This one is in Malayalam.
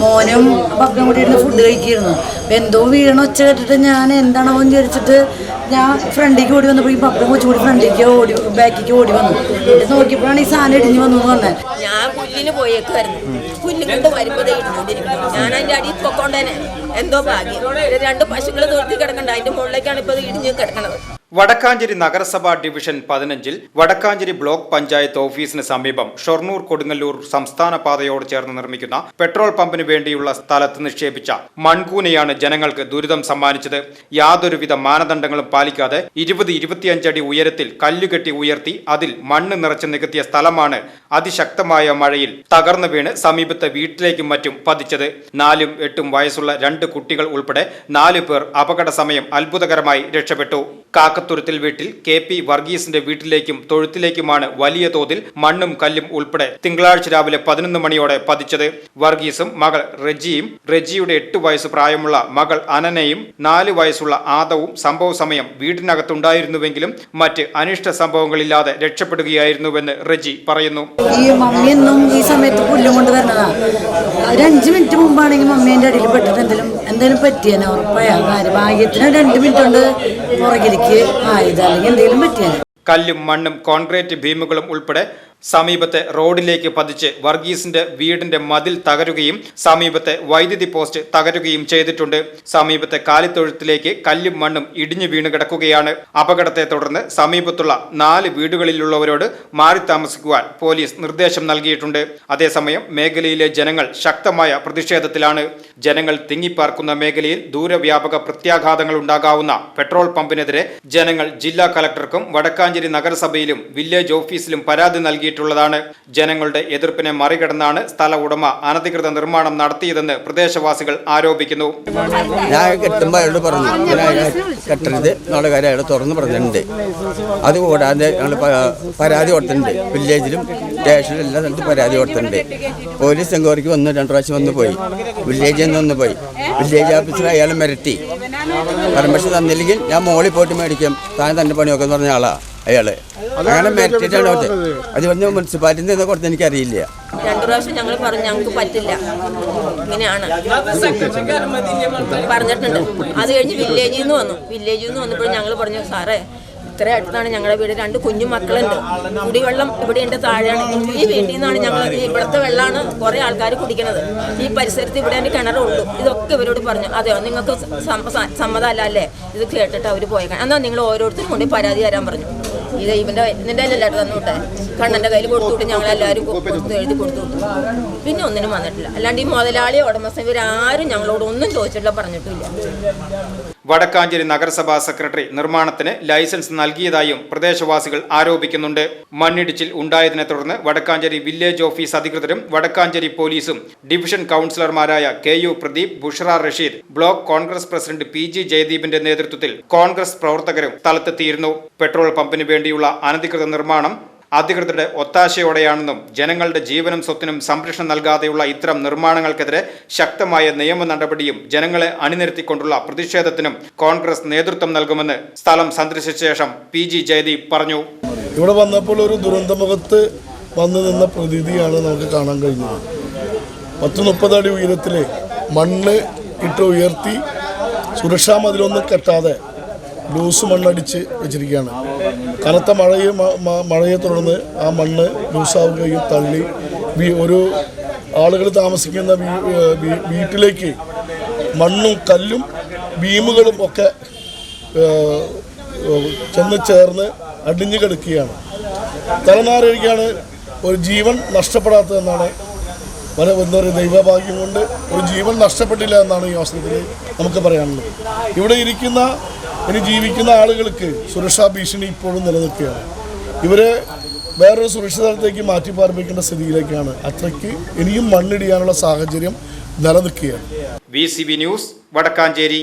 മോനും പപ്പയും കൂടി ഇരുന്ന് ഫുഡ് കഴിക്കുകയായിരുന്നു. അപ്പം എന്തോ വീണ ഒച്ച കേട്ടിട്ട് ഞാൻ എന്താണോ എന്ന് വിചാരിച്ചിട്ട് ഞാൻ ഫ്രണ്ടിലേക്ക് ഓടി വന്നപ്പോൾ ഈ പപ്പയും കൊച്ചു കൂടി ഫ്രണ്ടിലേക്ക് ഓടി ബാക്കിലേക്ക് ഓടി വന്നു. എന്നിട്ട് നോക്കിയപ്പോഴാണ് ഈ സാധനം ഇടിഞ്ഞു വന്നു. എന്ന് പറഞ്ഞത് ഞാൻ പുല്ലിന് പോയേക്കുമായിരുന്നു പുല്ല് കൊണ്ട് ഇടിഞ്ഞോണ്ടിരിക്കുന്നു. ഞാൻ അതിന്റെ അടിയിൽ പൊക്കോണ്ടേനെ. എന്തോ ഭാഗ്യം. രണ്ട് പശുക്കൾ നിർത്തി കിടക്കണ്ട. അതിന്റെ മുകളിലേക്കാണ് ഇപ്പോൾ ഇടിഞ്ഞ് കിടക്കണത്. വടക്കാഞ്ചേരി നഗരസഭാ ഡിവിഷൻ പതിനഞ്ചിൽ വടക്കാഞ്ചേരി ബ്ലോക്ക് പഞ്ചായത്ത് ഓഫീസിന് സമീപം ഷൊർണൂർ കൊടുങ്ങല്ലൂർ സംസ്ഥാന പാതയോട് ചേർന്ന് നിർമ്മിക്കുന്ന പെട്രോൾ പമ്പിന് വേണ്ടിയുള്ള സ്ഥലത്ത് നിക്ഷേപിച്ച മൺകൂനയാണ് ജനങ്ങൾക്ക് ദുരിതം സമ്മാനിച്ചത്. യാതൊരുവിധ മാനദണ്ഡങ്ങളും പാലിക്കാതെ ഇരുപത് ഇരുപത്തിയഞ്ചടി ഉയരത്തിൽ കല്ലുകെട്ടി ഉയർത്തി അതിൽ മണ്ണ് നിറച്ച് നികത്തിയ സ്ഥലമാണ് അതിശക്തമായ മഴയിൽ തകർന്നു വീണ് സമീപത്തെ വീട്ടിലേക്കും മറ്റും പതിച്ചത്. നാലും എട്ടും വയസ്സുള്ള രണ്ട് കുട്ടികൾ ഉൾപ്പെടെ നാലു പേർ അപകട സമയം അത്ഭുതകരമായി രക്ഷപ്പെട്ടു. കാക്കത്തുരുത്തിൽ വീട്ടിൽ കെ പി വർഗീസിന്റെ വീട്ടിലേക്കും തൊഴുത്തിലേക്കുമാണ് വലിയ തോതിൽ മണ്ണും കല്ലും ഉൾപ്പെടെ തിങ്കളാഴ്ച രാവിലെ പതിനൊന്ന് മണിയോടെ പതിച്ചത്. വർഗീസും മകൾ റെജിയും റെജിയുടെ എട്ട് വയസ്സ് പ്രായമുള്ള മകൾ അനനയും നാല് വയസ്സുള്ള ആദവും സംഭവ സമയം വീടിനകത്തുണ്ടായിരുന്നുവെങ്കിലും മറ്റ് അനിഷ്ട സംഭവങ്ങളില്ലാതെ രക്ഷപ്പെടുകയായിരുന്നുവെന്ന് റെജി പറയുന്നു. ഈ ഈ സമയത്ത് മിനിറ്റ് മുമ്പാണെങ്കിൽ മമ്മി എന്റെ അടിയിൽ പെട്ടിട്ട് എന്തെങ്കിലും എന്തെങ്കിലും പറ്റിയേനെ ഉറപ്പായ. ഭാഗ്യത്തിന് രണ്ട് മിനിറ്റ് കൊണ്ട് പുറകിലേക്ക് ആയത് അല്ലെങ്കിൽ എന്തെങ്കിലും പറ്റിയാൽ കല്ലും മണ്ണും കോൺക്രീറ്റ് ഭീമുകളും ഉൾപ്പെടെ സമീപത്തെ റോഡിലേക്ക് പതിച്ച് വർഗീസിന്റെ വീടിന്റെ മതിൽ തകരുകയും സമീപത്തെ വൈദ്യുതി പോസ്റ്റ് തകരുകയും ചെയ്തിട്ടുണ്ട്. സമീപത്തെ കാലിത്തൊഴുത്തിലേക്ക് കല്ലും മണ്ണും ഇടിഞ്ഞു വീണ് കിടക്കുകയാണ്. അപകടത്തെ തുടർന്ന് സമീപത്തുള്ള നാല് വീടുകളിലുള്ളവരോട് മാറി താമസിക്കുവാൻ പോലീസ് നിർദ്ദേശം നൽകിയിട്ടുണ്ട്. അതേസമയം മേഖലയിലെ ജനങ്ങൾ ശക്തമായ പ്രതിഷേധത്തിലാണ്. ജനങ്ങൾ തിങ്ങിപ്പാർക്കുന്ന മേഖലയിൽ ദൂരവ്യാപക പ്രത്യാഘാതങ്ങൾ ഉണ്ടാകാവുന്ന പെട്രോൾ പമ്പിനെതിരെ ജനങ്ങൾ ജില്ലാ കലക്ടർക്കും വടക്കാഞ്ചേരി നഗരസഭയിലും വില്ലേജ് ഓഫീസിലും പരാതി നൽകിയിട്ടുള്ളതാണ്. ജനങ്ങളുടെ എതിർപ്പിനെ മറികടന്നാണ് സ്ഥല ഉടമ അനധികൃത നിർമ്മാണം നടത്തിയതെന്ന് പ്രദേശവാസികൾ ആരോപിക്കുന്നു. ഞാൻ കെട്ടുമ്പോൾ അയാളോട് പറഞ്ഞു. കെട്ടരുത് എന്നുള്ള കാര്യം അയാൾ തുറന്ന് പറഞ്ഞിട്ടുണ്ട്. അതുകൂടാതെ ഞങ്ങൾ പരാതി കൊടുത്തിട്ടുണ്ട്. വില്ലേജിലും സ്റ്റേഷനിലും എല്ലാ സ്ഥലത്തും പരാതി കൊടുത്തിട്ടുണ്ട്. പോലീസ് എൻക്വയറിക്ക് വന്ന് രണ്ടു പ്രാവശ്യം വന്ന് പോയി. വില്ലേജിൽ നിന്ന് വന്ന് പോയി. വില്ലേജ് ഓഫീസർ അയാളെ മിരട്ടി. പെർമിഷൻ തന്നില്ലെങ്കിൽ ഞാൻ മോളിൽ പോയിട്ട് മേടിക്കും. താൻ തന്നെ പണിയൊക്കെ എന്ന് പറഞ്ഞ ആളാ. അയാൾ. അങ്ങനെ മാറ്റിട്ടാണ് അത്. വന്ന് മുനിസിപ്പാലിറ്റിയിൽ നിന്ന് കൊടുത്ത് എനിക്കറിയില്ല. രണ്ടു പ്രാവശ്യം ഞങ്ങൾ പറഞ്ഞു ഞങ്ങൾക്ക് പറ്റില്ല. ഇങ്ങനെയാണ്. പറഞ്ഞിട്ടുണ്ട്. അത് കഴിഞ്ഞ് വില്ലേജിൽ നിന്ന് വന്നു. വില്ലേജിൽ നിന്ന് വന്നപ്പോൾ ഞങ്ങൾ പറഞ്ഞു സാറേ ഇത്ര അടുത്താണ് ഞങ്ങളുടെ വീട്. രണ്ട് കുഞ്ഞു മക്കളുണ്ട്. കുടിവെള്ളം ഇവിടെ ഉണ്ട് താഴെയാണ്. ഈ വീട്ടിൽ നിന്നാണ് ഞങ്ങൾ ഇവിടുത്തെ വെള്ളമാണ് കുറേ ആൾക്കാർ കുടിക്കുന്നത് ഈ പരിസരത്ത് ഇവിടെ എന്റെ കിണറുള്ളൂ ഇതൊക്കെ ഇവരോട് പറഞ്ഞു. അതെയോ? നിങ്ങൾക്ക് സമ്മ- സമ്മതമല്ല അല്ലേ? ഇത് കേട്ടിട്ട് അവർ പോയേക്കാൻ എന്നാൽ നിങ്ങൾ ഓരോരുത്തരും കൊണ്ട് പരാതി തരാൻ പറഞ്ഞു. ഇത് ഇവന്റെ നിന്റെ കയ്യിലല്ലാട്ട് തന്നു വിട്ടെ കണ്ണന്റെ കയ്യിൽ കൊടുത്തു വിട്ട് ഞങ്ങളെല്ലാവരും കൊ- കൊടുത്ത് എഴുതി കൊടുത്തു വിട്ടു പിന്നെ ഒന്നിനും വന്നിട്ടില്ല. അല്ലാണ്ട് ഈ മുതലാളി ഉടമസ്ഥ ഇവരാരും ഞങ്ങളോട് ഒന്നും ചോദിച്ചിട്ടില്ല പറഞ്ഞിട്ടില്ല. വടക്കാഞ്ചേരി നഗരസഭാ സെക്രട്ടറി നിർമ്മാണത്തിന് ലൈസൻസ് നൽകിയതായും പ്രദേശവാസികൾ ആരോപിക്കുന്നുണ്ട്. മണ്ണിടിച്ചിൽ ഉണ്ടായതിനെ തുടർന്ന് വടക്കാഞ്ചേരി വില്ലേജ് ഓഫീസ് അധികൃതരും വടക്കാഞ്ചേരി പോലീസും division കൌൺസിലർമാരായ K U Pradeep Bushara Rasheed block Congress president P G ജയദീപിന്റെ നേതൃത്വത്തിൽ കോൺഗ്രസ് പ്രവർത്തകരും സ്ഥലത്തെത്തിയിരുന്നു. പെട്രോൾ പമ്പിന് വേണ്ടിയുള്ള അനധികൃത നിർമ്മാണം അധികൃതരുടെ ഒത്താശയോടെയാണെന്നും ജനങ്ങളുടെ ജീവനും സ്വത്തിനും സംരക്ഷണം നൽകാതെയുള്ള ഇത്തരം നിർമ്മാണങ്ങൾക്കെതിരെ ശക്തമായ നിയമ നടപടിയും ജനങ്ങളെ അണിനിരത്തിക്കൊണ്ടുള്ള പ്രതിഷേധത്തിനും കോൺഗ്രസ് നേതൃത്വം നൽകുമെന്ന് സ്ഥലം സന്ദർശിച്ച ശേഷം പി ജി ജയദീപ് പറഞ്ഞു. ഇവിടെ വന്നപ്പോൾ ഒരു ദുരന്തമുഖത്ത് വന്നു നിന്ന പ്രതീതിയാണ് നമുക്ക് കാണാൻ കഴിഞ്ഞത്. പത്ത് മുപ്പത് അടി ഉയരത്തിൽ മണ്ണ് ഇട്ട് ഉയർത്തി സുരക്ഷാ മതിലൊന്നും കെട്ടാതെ ലൂസ് മണ്ണടിച്ച് വെച്ചിരിക്കുകയാണ്. കനത്ത മഴയെ മഴയെ തുടർന്ന് ആ മണ്ണ് ലൂസാവുകയും തള്ളി. ഒരു ആളുകൾ താമസിക്കുന്ന വീട്ടിലേക്ക് മണ്ണും കല്ലും ബീമുകളും ഒക്കെ ചെന്ന് ചേർന്ന് അടിഞ്ഞു കിടക്കുകയാണ്. തലനാരഴിക്കാണ് ഒരു ജീവൻ നഷ്ടപ്പെടാത്തതെന്നാണ് പല എന്താ പറയുക ദൈവഭാഗ്യം കൊണ്ട് ഒരു ജീവൻ നഷ്ടപ്പെട്ടില്ല എന്നാണ് ഈ അവസരത്തിൽ നമുക്ക് പറയാനുള്ളത്. ഇവിടെ ഇരിക്കുന്ന ഇനി ജീവിക്കുന്ന ആളുകൾക്ക് സുരക്ഷാ ഭീഷണി ഇപ്പോഴും നിലനിൽക്കുകയാണ്. ഇവരെ വേറൊരു സുരക്ഷിതത്തേക്ക് മാറ്റി പാർപ്പിക്കേണ്ട സ്ഥിതിയിലേക്കാണ് അത്രയ്ക്ക് ഇനിയും മണ്ണിടിയാനുള്ള സാഹചര്യം നിലനിൽക്കുകയാണ്. V news Vadakkanchery.